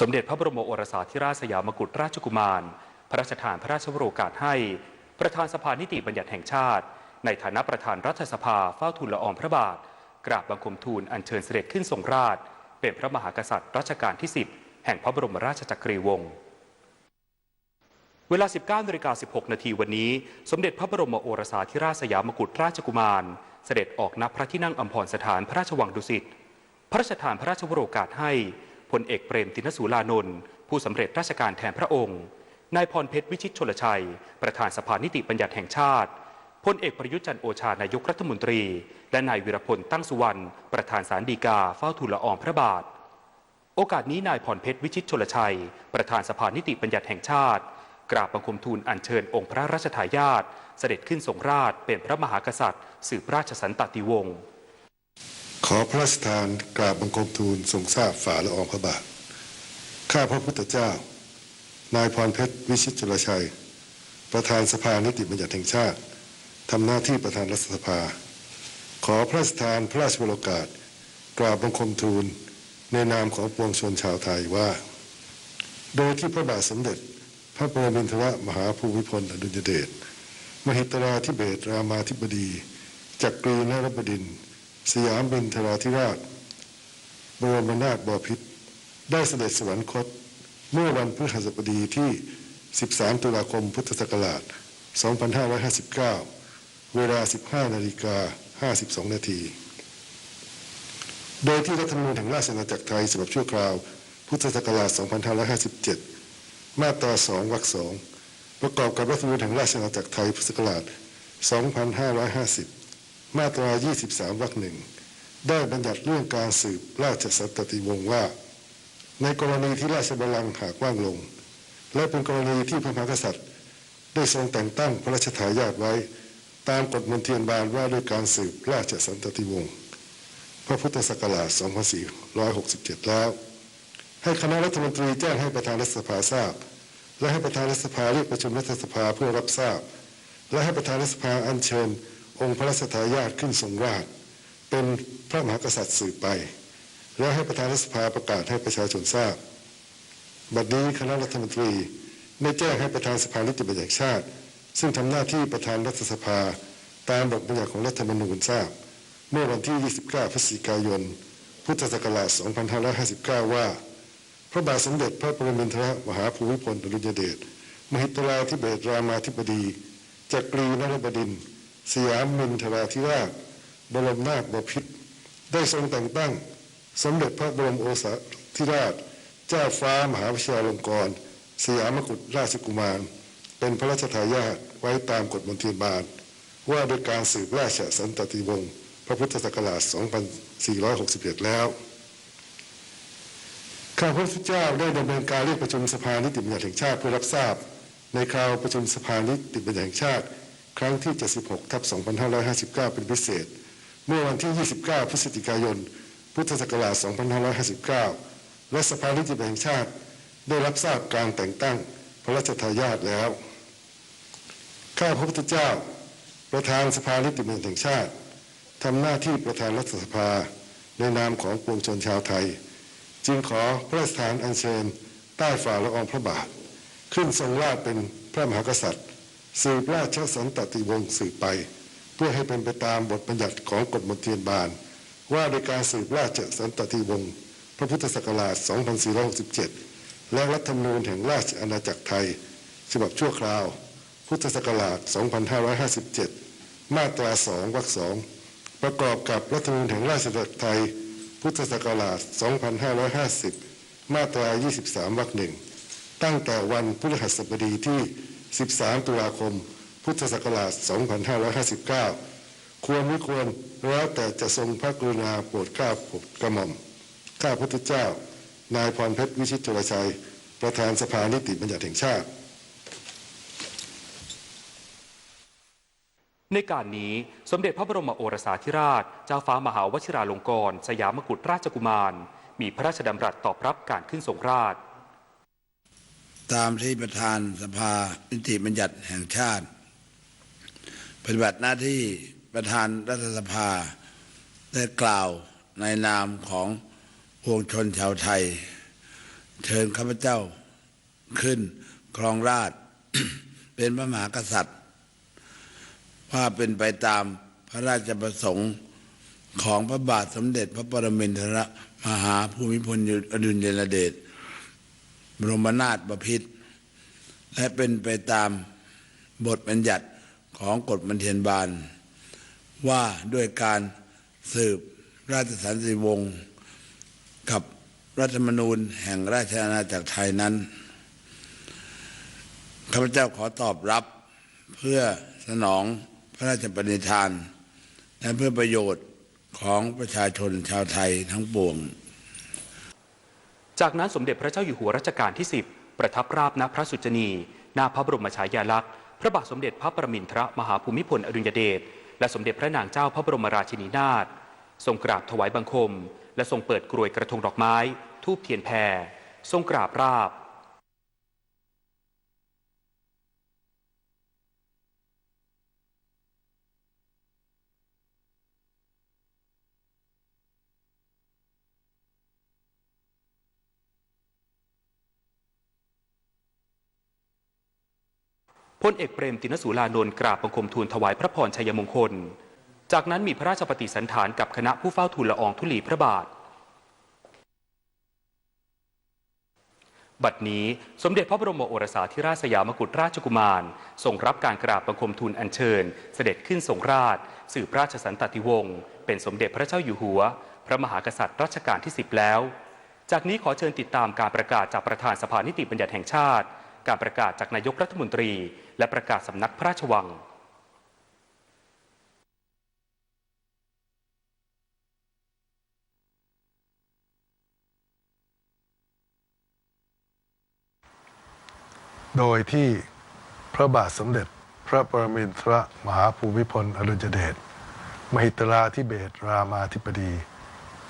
สมเด็จพระบรมโอรสาธิราชสยามกุฎราชกุมาร พระราชทานพระราชวโรกาสให้ ประธานสภานิติบัญญัติแห่งชาติ ในฐานะประธานรัฐสภาเฝ้าทูลละอองพระบาท กราบบังคมทูลอัญเชิญเสด็จขึ้นทรงราช เป็นพระมหากษัตริย์รัชกาลที่ 10 แห่งพระบรมราชจักรีวงศ์เวลา 19นาฬิกา16 นาทีวันนี้ สมเด็จพระบรมโอรสาธิราชสยามกุฎราชกุมาร เสด็จออกนับพระที่นั่งอัมพรสถานพระราชวังดุสิต พระราชทานพระราชวโรกาสให้ พลเอกเปรมตินสูลานนท์ผู้สำเร็จราชการแทนพระองค์ นายพรเพชรวิชิตชลชัย ประธานสภานิติบัญญัติแห่งชาติพลเอกประยุทธ์จันทร์โอชานายกรัฐมนตรี และนายวิรพลตั้งสุวรรณประธานสารดีกาเฝ้าทูลละอองพระบาท โอกาสนี้นายพรเพชรวิชิตชลชัย ประธานสภานิติบัญญัติแห่งชาติ กราบบังคมทูลอัญเชิญองค์พระราชทายาทเสด็จขึ้นทรงราชเป็นพระมหากษัตริย์ สืบราชสันตติวงศ์ ขอพระราชทานกราบบังคมทูลทรงทราบฝ่าละอองพระบาท ข้าพระพุทธเจ้า นายพรเพชรวิชิตจุลชัย ประธานสภานิติบัญญัติแห่งชาติทำหน้าที่ประธานรัฐสภา ขอพระราชทานพระราชวโรกาส กราบบังคมทูล ในนามของปวงชนชาวไทยว่า โดยที่พระบาทสมเด็จ พระปรมินทรมหาภูมิพลอดุลยเดชมหิตราธิเบศรามาธิบดีจักรีนรบดินทร์ สยามบินทราธิราช บรมนาถบพิตรได้เสด็จสวรรคต เมื่อวันพฤหัสบดีที่ 13 ตุลาคมพุทธศักราช 2559 เวลา 15 นาฬิกา 52 นาที โดยที่รัฐธรรมนูญแห่งราชอาณาจักรไทยฉบับชั่วคราว พุทธศักราช 2557 มาตรา 2 วรรค 2 ประกอบกับรัฐธรรมนูญแห่งราชอาณาจักรไทยพุทธศักราช 2550 มาตรา 23 วรรคหนึ่งได้บัญญัติเรื่องการสืบราชสันตติวงศ์ว่า ในกรณีที่ราชบัลลังก์หากว่างลง และเป็นกรณีที่พระมหากษัตริย์ ได้ทรงแต่งตั้งพระราชทายาทไว้ ตามกฎมนเทียนบานว่าด้วยการสืบราชสันตติวงศ์พระพุทธศักราช 2467 แล้ว ให้คณะรัฐมนตรีแจ้งให้ประธานรัฐสภาทราบ และให้ประธานรัฐสภาเรียกประชุมรัฐสภาเพื่อรับทราบ และให้ประธานรัฐสภาอัญเชิญ องค์พระราชทายาทขึ้นทรงราชเป็นพระมหากษัตริย์สืบไป และให้ประธานรัฐสภาประกาศให้ประชาชนทราบ บัดนี้คณะรัฐมนตรีได้แจ้งให้ประธานสภานิติบัญญัติชาติ ซึ่งทำหน้าที่ประธานรัฐสภาตามบทบัญญัติของรัฐธรรมนูญทราบ เมื่อวันที่ 29 พฤศจิกายน พุทธศักราช 2559 ว่า พระบาทสมเด็จพระปรมินทรมหาภูมิพลอดุลยเดชมหิตราธิเบศรามาธิบดีจักรีนรบดินทร์ สยามมินทราธิราชบรมนาถบพิตรได้ทรงแต่งตั้ง สมเด็จพระบรมโอรสาธิราช เจ้าฟ้ามหาวชิราลงกรณ์สยามกุฎราชกุมาร เป็นพระราชทายาทไว้ตามกฎมนเทียนบานว่าโดยการสืบราชสันตติวงศ์พระพุทธศักราช 2461 แล้ว ข้าพระพุทธเจ้าได้ดำเนินการเรียกประชุมสภานิติบัญญัติแห่งชาติเพื่อรับทราบ ในคราวประชุมสภานิติบัญญัติแห่งชาติ ครั้งที่ 76ทับ2559 เป็นพิเศษ เมื่อวันที่ 29 พฤศจิกายน พุทธศักราช 2559 และสภานิติบัญญัติแห่งชาติ ได้รับทราบการแต่งตั้งพระราชทายาทแล้ว ข้าพระพุทธเจ้า ประธานสภานิติบัญญัติแห่งชาติทำหน้าที่ประธานรัฐสภาในนามของปวงชนชาวไทย จึงขอพระราชทานอัญเชิญใต้ฝ่าละอองพระบาท ขึ้นทรงราชเป็นพระมหากษัตริย์ สืบราชสันตติวงศ์สืบไป เพื่อให้เป็นไปตามบทบัญญัติของกฎมนเทียนบานว่าโดยการสืบราชสันตติวงศ์พระพุทธศักราช 2467 และรัฐธรรมนูญแห่งราชอาณาจักรไทย ฉบับชั่วคราว พุทธศักราช 2557 มาตรา 2 วรรค 2 ประกอบกับรัฐธรรมนูญแห่งราชอาณาจักรไทย พุทธศักราช 2550 มาตรา 23 วรรคหนึ่งตั้งแต่วันพฤหัสบดีที่ 13 ตุลาคม พุทธศักราช 2559 ควรไม่ควรแล้วแต่จะทรงพระกรุณาโปรดเกล้าโปรดกระหม่อม ข้าพุทธเจ้า นายพรเพชรวิชิตจุลชัย ประธานสภานิติบัญญัติแห่งชาติ ในการนี้สมเด็จพระบรมโอรสาธิราช เจ้าฟ้ามหาวชิราลงกรณ์สยามกุฎราชกุมาร มีพระราชดำรัสตอบรับการขึ้นทรงราช ตามที่ประธานสภานิติบัญญัติแห่งชาติ ปฏิบัติหน้าที่ประธานรัฐสภาได้กล่าวในนามของพวงชนชาวไทย เชิญข้าพเจ้าขึ้นครองราชเป็นพระมหากษัตริย์ว่าเป็นไปตามพระราชประสงค์ของพระบาทสมเด็จพระปรมินทรมหาภูมิพลอดุลยเดช บรมนาถบพิตรและเป็นไปตามบทบัญญัติของกฎบันเทียนบาล ว่าด้วยการสืบราชสันติวงศ์กับรัฐธรรมนูญแห่งราชอาณาจักรไทยนั้นข้าพเจ้าขอตอบรับเพื่อสนองพระราชปณิธาน และเพื่อประโยชน์ของประชาชนชาวไทยทั้งปวง จากนั้นสมเด็จพระเจ้าอยู่หัวรัชกาลที่ 10 ประทับราบณพระสุจนีหน้าพระบรมฉายาลักษณ์พระบาทสมเด็จพระประมินทรมหาภูมิพลอดุลยเดชและสมเด็จพระนางเจ้าพระบรมราชินีนาถทรงกราบถวายบังคม และทรงเปิดกรวยกระทงดอกไม้ ทูบเทียนแพรทรงกราบราบ พลเอกเปรมตินสูลานนท์กราบบังคมทูลถวายพระพรชัยมงคล จากนั้นมีพระราชปฏิสันถานกับคณะผู้เฝ้าทูลละอองธุลีพระบาท บัดนี้สมเด็จพระบรมโอรสาธิราชสยามกุฎราชกุมารทรงรับการกราบบังคมทูลอัญเชิญ เสด็จขึ้นทรงราชสืบราชสันตติวงศ์เป็นสมเด็จพระเจ้าอยู่หัว พระมหากษัตริย์รัชกาลที่ 10 แล้ว จากนี้ขอเชิญติดตามการประกาศจากประธานสภานิติบัญญัติแห่งชาติ การประกาศจากนายกรัฐมนตรี และประกาศสำนักพระราชวังโดยที่พระบาทสมเด็จพระปรมินทรมหาภูมิพลอดุลยเดชมหิตราธิเบศรามาธิบดี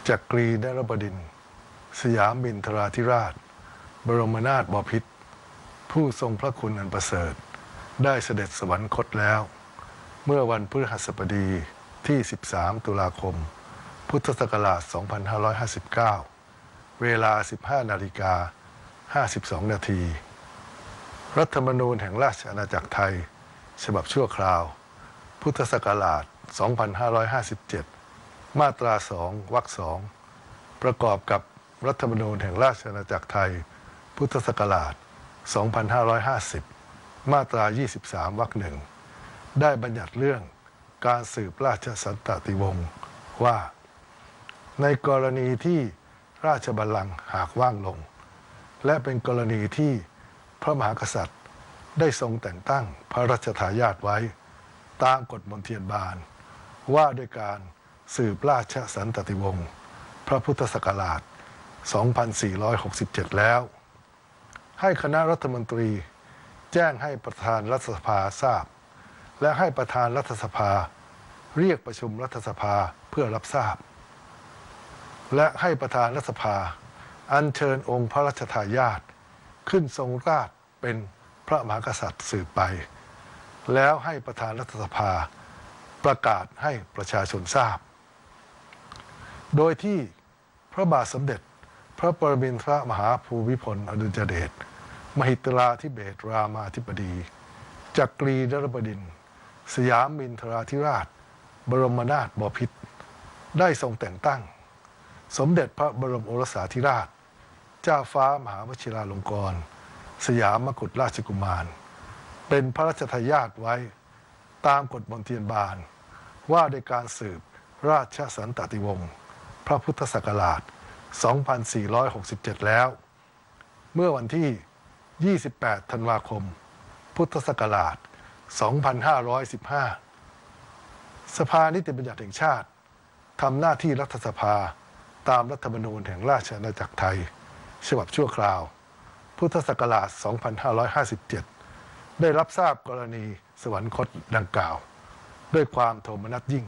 จักรีนรบดิน สยามบินทราธิราช บรมนาถบพิตร ผู้ทรงพระคุณอันประเสริฐ ได้เสด็จสวรรคตแล้ว เมื่อวันพฤหัสบดีที่ 13 ตุลาคม พุทธศักราช 2559 เวลา 15 นาฬิกา 52 นาที รัฐธรรมนูญแห่งราชอาณาจักรไทย ฉบับชั่วคราว พุทธศักราช 2557 มาตรา 2 วรรคสองประกอบกับรัฐธรรมนูญแห่งราชอาณาจักรไทย พุทธศักราช 2550 มาตรา 23 วรรคหนึ่ง ได้บัญญัติเรื่องการสืบราชสันตติวงศ์ว่า ในกรณีที่ราชบัลลังก์หากว่างลง และเป็นกรณีที่พระมหากษัตริย์ได้ทรงแต่งตั้งพระราชทายาทไว้ ตามกฎมนเทียนบานว่าด้วยการสืบราชสันตติวงศ์พระพุทธศักราช 2467 แล้ว ให้คณะรัฐมนตรี แจ้งให้ประธานรัฐสภาทราบ และให้ประธานรัฐสภา เรียกประชุมรัฐสภาเพื่อรับทราบ และให้ประธานรัฐสภา อัญเชิญองค์พระราชทายาทขึ้นทรงราชเป็นพระมหากษัตริย์สืบไป แล้วให้ประธานรัฐสภาประกาศให้ประชาชนทราบ โดยที่พระบาทสมเด็จ ระปรมินทรมหาภูมิพลอดุลยเดชมหิตราธิเบศรามาธิบดีจักรีนรบดิน สยามมินทราธิราช บรมนาถบพิตรได้ทรงแต่งตั้ง สมเด็จพระบรมโอรสาธิราช เจ้าฟ้ามหาวชิราลงกรณ์สยามกุฎราชกุมาร เป็นพระราชทายาทไว้ตามกฎมนเทียนบานว่าด้วยการสืบราชสันตติวงศ์พระพุทธศักราช 2467 แล้ว เมื่อวันที่ 28 ธันวาคม พุทธศักราช 2515 สภานิติบัญญัติแห่งชาติทำหน้าที่รัฐสภาตามรัฐธรรมนูญแห่งราชอาณาจักรไทย ฉบับชั่วคราว พุทธศักราช 2557 ได้รับทราบกรณีสวรรคตดังกล่าว ด้วยความโทมนัสยิ่ง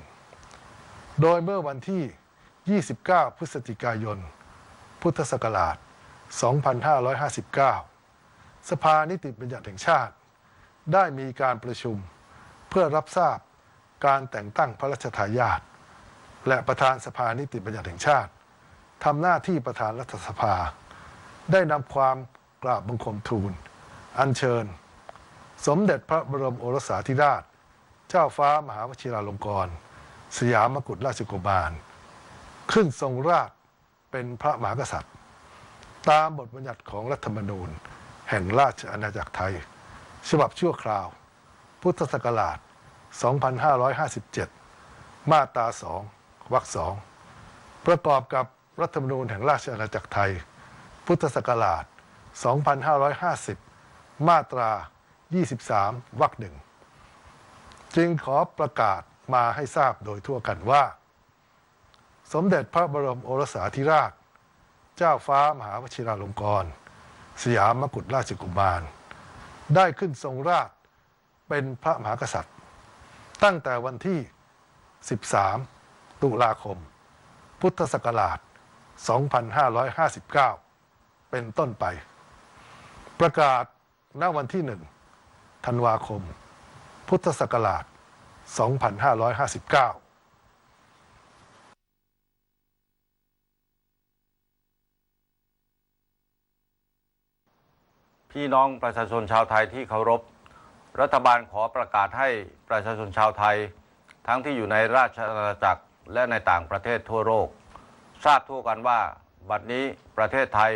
โดยเมื่อวันที่ 29 พฤศจิกายน พุทธศักราช 2559 สภานิติบัญญัติแห่งชาติ ได้มีการประชุมเพื่อรับทราบการแต่งตั้งพระราชทายาทและประธานสภานิติบัญญัติแห่งชาติทำหน้าที่ประธานรัฐสภา ได้นำความกราบบังคมทูล อัญเชิญ สมเด็จพระบรมโอรสาธิราช เจ้าฟ้ามหาวชิราลงกรณสยามกุฎราชกุมาร ขึ้นทรงราช เป็นพระมหากษัตริย์ ตามบทบัญญัติของรัฐธรรมนูญ แห่งราชอาณาจักรไทย ฉบับชั่วคราว พุทธศักราช 2557 มาตรา 2 วรรคสองประกอบกับรัฐธรรมนูญแห่งราชอาณาจักรไทย พุทธศักราช 2550 มาตรา 23 วรรคหนึ่งจึงขอประกาศมาให้ทราบโดยทั่วกันว่า สมเด็จพระบรมโอรสาธิราช เจ้าฟ้ามหาวชิราลงกรณสยามกุฎราชกุมาร ได้ขึ้นทรงราชเป็นพระมหากษัตริย์ ตั้งแต่วันที่ 13 ตุลาคม พุทธศักราช 2559 เป็นต้นไป ประกาศณวันที่ 1 ธันวาคม พุทธศักราช 2559 พี่น้องประชาชนชาวไทยที่เคารพ รัฐบาลขอประกาศให้ประชาชนชาวไทย ทั้งที่อยู่ในราชอาณาจักรและในต่างประเทศทั่วโลกทราบทั่วกันว่า บัดนี้ประเทศไทย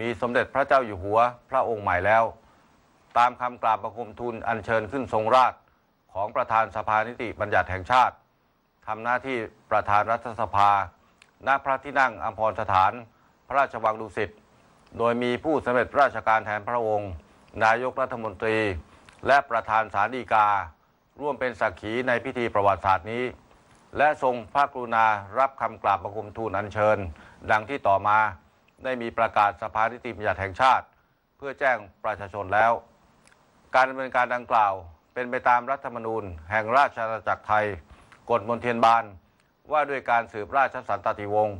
มีสมเด็จพระเจ้าอยู่หัวพระองค์ใหม่แล้ว ตามคำกราบประคมทูลอัญเชิญขึ้นทรงราชของประธานสภานิติบัญญัติแห่งชาติทำหน้าที่ประธานรัฐสภา ณ พระที่นั่งอัมพรสถาน พระราชวังดุสิต โดยมีผู้สำเร็จราชการแทนพระองค์ นายกรัฐมนตรี และประธานสารีกา ร่วมเป็นสักขีในพิธีประวัติศาสตร์นี้ และทรงพระกรุณารับคำกราบประคุมทูลอัญเชิญ ดังที่ต่อมาได้มีประกาศสภานิติบัญญัติแห่งชาติ เพื่อแจ้งประชาชนแล้ว การดำเนินการดังกล่าวเป็นไปตามรัฐธรรมนูญ แห่งราชอาณาจักรไทย กฎมนเทียนบานว่าด้วยการสืบราชสันตติวงศ์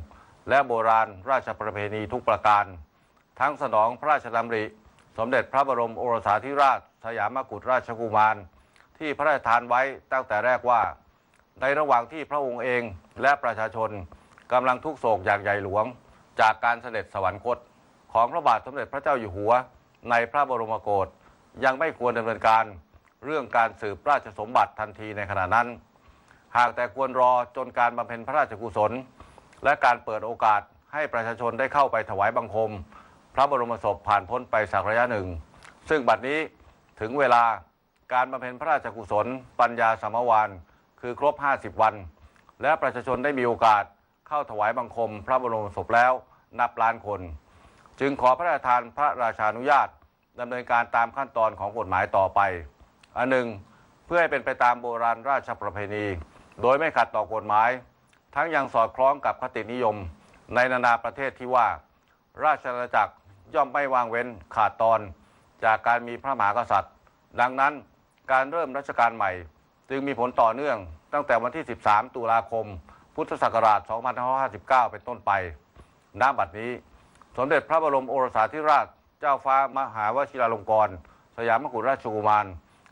และโบราณราชประเพณีทุกประการ ทั้งสนองพระราชดำริ สมเด็จพระบรมโอรสาธิราช สยามกุฎราชกุมาร ที่พระราชทานไว้ตั้งแต่แรกว่า ในระหว่างที่พระองค์เองและประชาชนกำลังทุกโศกอย่างใหญ่หลวง จากการเสด็จสวรรคต ของพระบาทสมเด็จพระเจ้าอยู่หัว ในพระบรมโกศยังไม่ควรดำเนินการเรื่องการสืบราชสมบัติทันทีในขณะนั้น หากแต่ควรรอจนการบำเพ็ญพระราชกุศล และการเปิดโอกาสให้ประชาชนได้เข้าไปถวายบังคม พระบรมศพผ่านพ้นไปสักระยะหนึ่ง ซึ่งบัดนี้ถึงเวลาการบำเพ็ญพระราชกุศล ปัญญาสมวานคือครบ 50 วัน และประชาชนได้มีโอกาสเข้าถวายบังคม พระบรมศพแล้วนับล้านคน จึงขอพระราชทานพระราชานุญาตดำเนินการตามขั้นตอนของกฎหมายต่อไป อันหนึ่ง เพื่อให้เป็นไปตามโบราณราชประเพณี โดยไม่ขัดต่อกฎหมาย ทั้งยังสอดคล้องกับคตินิยมในนานาประเทศที่ว่า ราชอาณาจักร ย่อมไม่วางเว้นขาดตอนจากการมีพระมหากษัตริย์ ดังนั้นการเริ่มรัชกาลใหม่ จึงมีผลต่อเนื่อง ตั้งแต่วันที่ 13 ตุลาคม พุทธศักราช 2559 เป็นต้นไปณบัดนี้ สมเด็จพระบรมโอรสาธิราช เจ้าฟ้ามหาวชิราลงกรณ์สยามกุฎราชกุมาร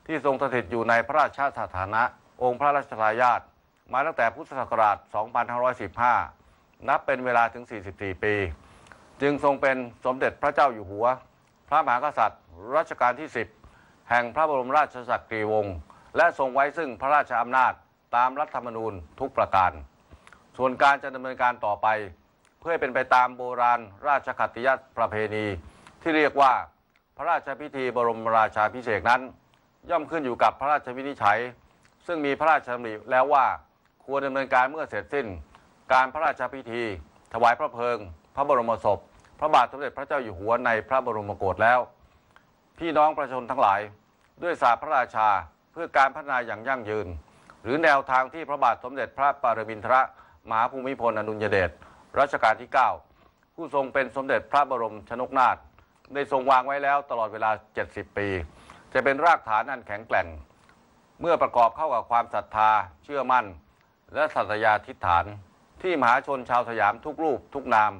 ที่ทรงสถิตอยู่ในพระราชสถานะ องค์พระราชทายาทมาตั้งแต่พุทธศักราช 2515 นับเป็นเวลาถึง 44 ปี จึงทรงเป็นสมเด็จพระเจ้าอยู่หัว พระมหากษัตริย์ รัชกาลที่ 10 แห่งพระบรมราชจักรีวงศ์และทรงไว้ซึ่งพระราชอำนาจตามรัฐธรรมนูญทุกประการ ส่วนการจะดำเนินการต่อไป เพื่อเป็นไปตามโบราณราชคัตติยประเพณี ที่เรียกว่าพระราชพิธีบรมราชาพิเศษนั้น ย่อมขึ้นอยู่กับพระราชวินิจฉัย ซึ่งมีพระราชดำริแล้วว่าควรดำเนินการเมื่อเสร็จสิ้น การพระราชพิธี ถวายพระเพลิง พระบรมศพ พระบาทสมเด็จพระเจ้าอยู่หัวในพระบรมโกศแล้ว พี่น้องประชาชนทั้งหลาย ด้วยสาพระราชาเพื่อการพัฒนาอย่างยั่งยืน หรือแนวทางที่พระบาทสมเด็จพระปรมินทรมหาภูมิพลอดุลยเดชรัชกาลที่ 9 ผู้ทรงเป็นสมเด็จพระบรมชนกนาถได้ทรงวางไว้แล้วตลอดเวลา 70 ปี จะเป็นรากฐานอันแข็งแกร่ง เมื่อประกอบเข้ากับความศรัทธา เชื่อมั่น และสัตยาธิฐาน ที่มหาชนชาวสยามทุกรูปทุกนาม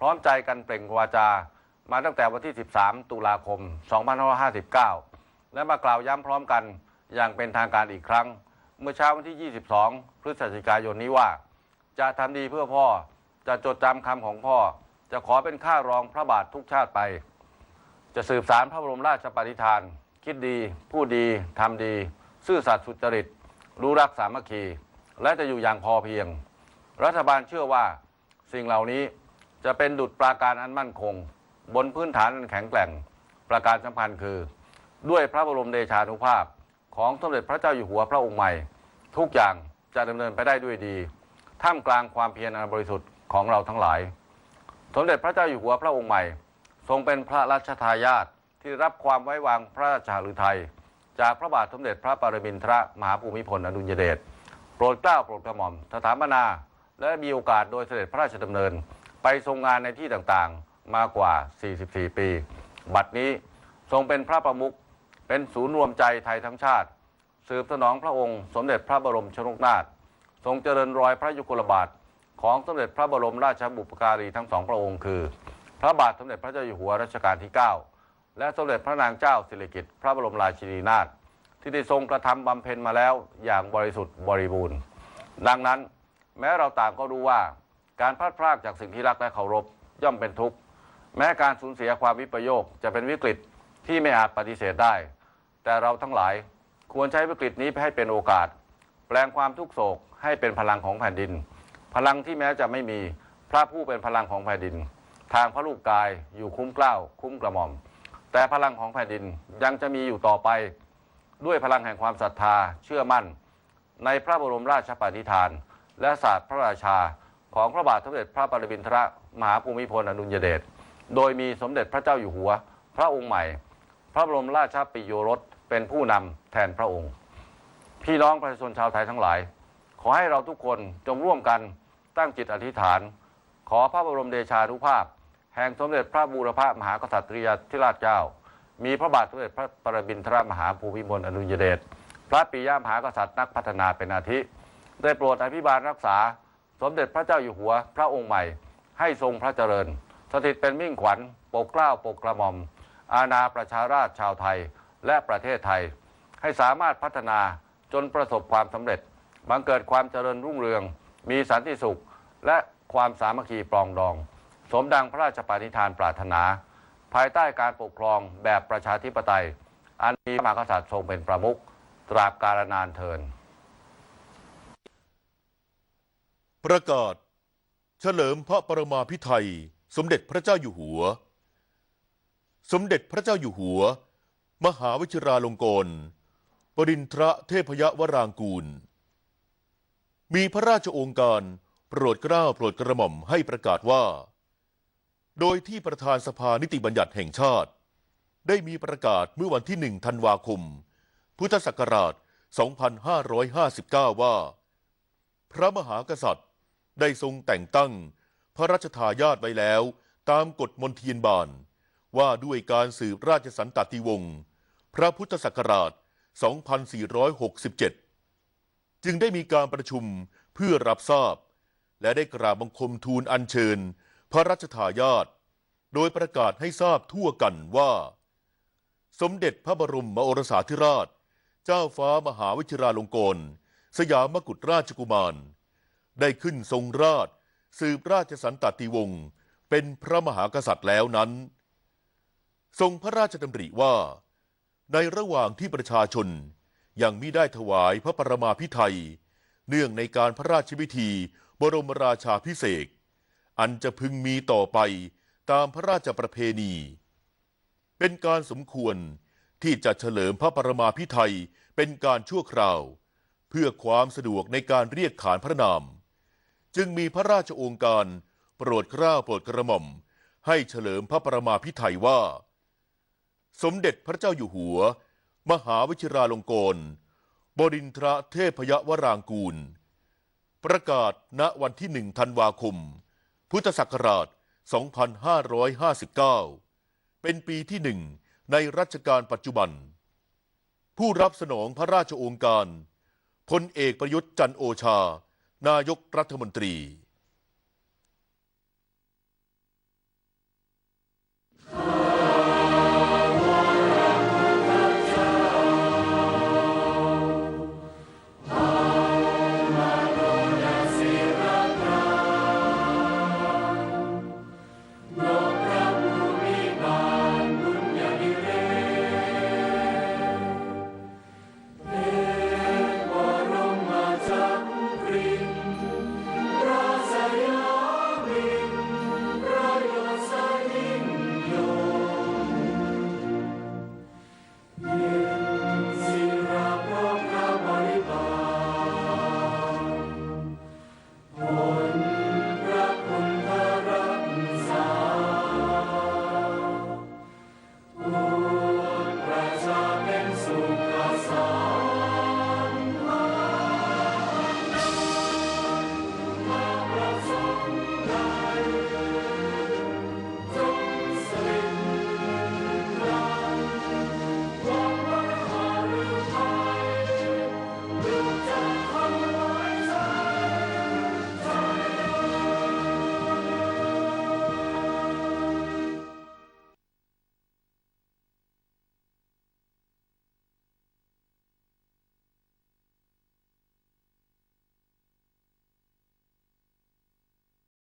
พร้อมใจกันเปล่งวาจา มาตั้งแต่วันที่ 13 ตุลาคม 2559 และมากล่าวย้ำพร้อมกันอย่างเป็นทางการอีกครั้ง เมื่อเช้าวันที่ 22 พฤศจิกายนนี้ว่า จะทำดีเพื่อพ่อจะจดจำคำของพ่อ จะขอเป็นข้ารองพระบาททุกชาติไป จะสืบสารพระบรมราชปณิธาน คิดดี พูดดีทำดี ซื่อสัตย์สุจริต รู้รักสามัคคี และจะอยู่อย่างพอเพียง รัฐบาลเชื่อว่าสิ่งเหล่านี้ จะเป็นดุจปราการอันมั่นคง บนพื้นฐานอันแข็งแกร่ง ประการสำคัญคือ ด้วยพระบรมเดชานุภาพของสมเด็จพระเจ้าอยู่หัวพระองค์ใหม่ ทุกอย่างจะดำเนินไปได้ด้วยดี ท่ามกลางความเพียรอันบริสุทธิ์ของเราทั้งหลาย สมเด็จพระเจ้าอยู่หัวพระองค์ใหม่ ทรงเป็นพระราชทายาทที่รับความไว้วางพระราชหฤทัยจากพระบาทสมเด็จพระปรมินทรมหาภูมิพลอดุลยเดชโปรดเกล้าโปรดกระหม่อมสถาปนา และมีโอกาสโดยเสด็จพระราชดำเนิน ไปทรงงานในที่ต่างๆมากว่า 44 ปี บัดนี้ทรงเป็นพระประมุขเป็นศูนย์รวมใจไทยทั้งชาติ สืบสนองพระองค์ สมเด็จพระบรมชนกนาถทรงเจริญรอยพระยุคลบาทของสมเด็จพระบรมราชบุพการีทั้งสองพระองค์คือ พระบาทสมเด็จพระเจ้าอยู่หัวรัชกาลที่ 9 และสมเด็จพระนางเจ้าสิริกิติ์พระบรมราชินีนาถที่ได้ทรงกระทำบำเพ็ญมาแล้วอย่างบริสุทธิ์บริบูรณ์ ดังนั้นแม้เราต่างก็รู้ว่า การพลาดพลาดจากสิ่งที่รักและเคารพย่อมเป็นทุกข์ แม้การสูญเสียความวิปโยคจะเป็นวิกฤตที่ไม่อาจปฏิเสธได้ แต่เราทั้งหลายควรใช้วิกฤตนี้ให้เป็นโอกาส แปลงความทุกโศกให้เป็นพลังของแผ่นดิน พลังที่แม้จะไม่มีพระผู้เป็นพลังของแผ่นดิน ทางพระลูกกายอยู่คุ้มเกล้าคุ้มกระหม่อม แต่พลังของแผ่นดินยังจะมีอยู่ต่อไป ด้วยพลังแห่งความศรัทธาเชื่อมั่น ในพระบรมราชปณิธาน และศาสตร์พระราชา ของพระบาทสมเด็จพระปรมินทรมหาภูมิพลอดุลยเดช โดยมีสมเด็จพระเจ้าอยู่หัว พระองค์ใหม่ พระบรมราชปิโยรสเป็นผู้นำแทนพระองค์ พี่น้องประชาชนชาวไทยทั้งหลาย ขอให้เราทุกคนจงร่วมกันตั้งจิตอธิษฐาน ขอพระบรมเดชานุภาพ แห่งสมเด็จพระบูรพมหากษัตริยาธิราชเจ้า มีพระบาทสมเด็จพระปรมินทรมหาภูมิพลอดุลยเดชพระปิยมหากษัตริย์นักพัฒนาเป็นอาทิได้โปรดอภิบาลรักษา สมเด็จพระเจ้าอยู่หัวพระองค์ใหม่ ให้ทรงพระเจริญ สถิตเป็นมิ่งขวัญปกเกล้าปกกระหม่อม อาณาประชาราชชาวไทยและประเทศไทย ให้สามารถพัฒนาจนประสบความสำเร็จบังเกิดความเจริญรุ่งเรือง มีสันติสุข และความสามัคคีปรองดอง สมดังพระราชปณิธานปรารถนา ภายใต้การปกครองแบบประชาธิปไตย อันมีพระมหากษัตริย์ทรงเป็นประมุขตราบกาลนานเทิน ประกาศ เฉลิมพระปรมาภิไธยสมเด็จพระเจ้าอยู่หัว สมเด็จพระเจ้าอยู่หัว มหาวชิราลงกรณ์ปรินทรเทพยวรางกูล มีพระราชโองการโปรดเกล้าโปรดกระหม่อมให้ประกาศว่า โดยที่ประธานสภานิติบัญญัติแห่งชาติ ได้มีประกาศเมื่อวันที่หนึ่งธันวาคม พุทธศักราช 2559 ว่า พระมหากษัตริย์ ได้ทรงแต่งตั้ง พระราชทายาทไว้แล้ว ตามกฎมนเทียนบาน ว่าด้วยการสืบราชสันตติวงศ์พระพุทธศักราช 2467 จึงได้มีการประชุมเพื่อรับทราบ และได้กราบบังคมทูลอัญเชิญ พระราชทายาทโดยประกาศให้ทราบทั่วกันว่า สมเด็จพระบรมมโอรสาธิราช เจ้าฟ้ามหาวิชิราลงกรณสยามกุฎราชกุมาร ได้ขึ้นทรงราช สืบราชสันตติวงศ์เป็นพระมหากษัตริย์แล้วนั้น ทรงพระราชดำริว่า ในระหว่างที่ประชาชนยังมิได้ถวายพระปรมาภิไธยเนื่องในการพระราชพิธีบรมราชาพิเศษอันจะพึงมีต่อไปตามพระราชประเพณี เป็นการสมควรที่จะเฉลิมพระปรมาภิไธยเป็นการชั่วคราว เพื่อความสะดวกในการเรียกขานพระนาม จึงมีพระราชโองการ โปรดเกล้าโปรดกระหม่อม ให้เฉลิมพระปรมาภิไธยว่า สมเด็จพระเจ้าอยู่หัว มหาวชิราลงกรณ์บรินทรเทพยวรางกูล ประกาศณวันที่หนึ่งธันวาคม พุทธศักราช 2559 เป็นปีที่หนึ่งในรัชกาลปัจจุบัน ผู้รับสนองพระราชโองการพลเอกประยุทธ์จันโอชา นายกรัฐมนตรี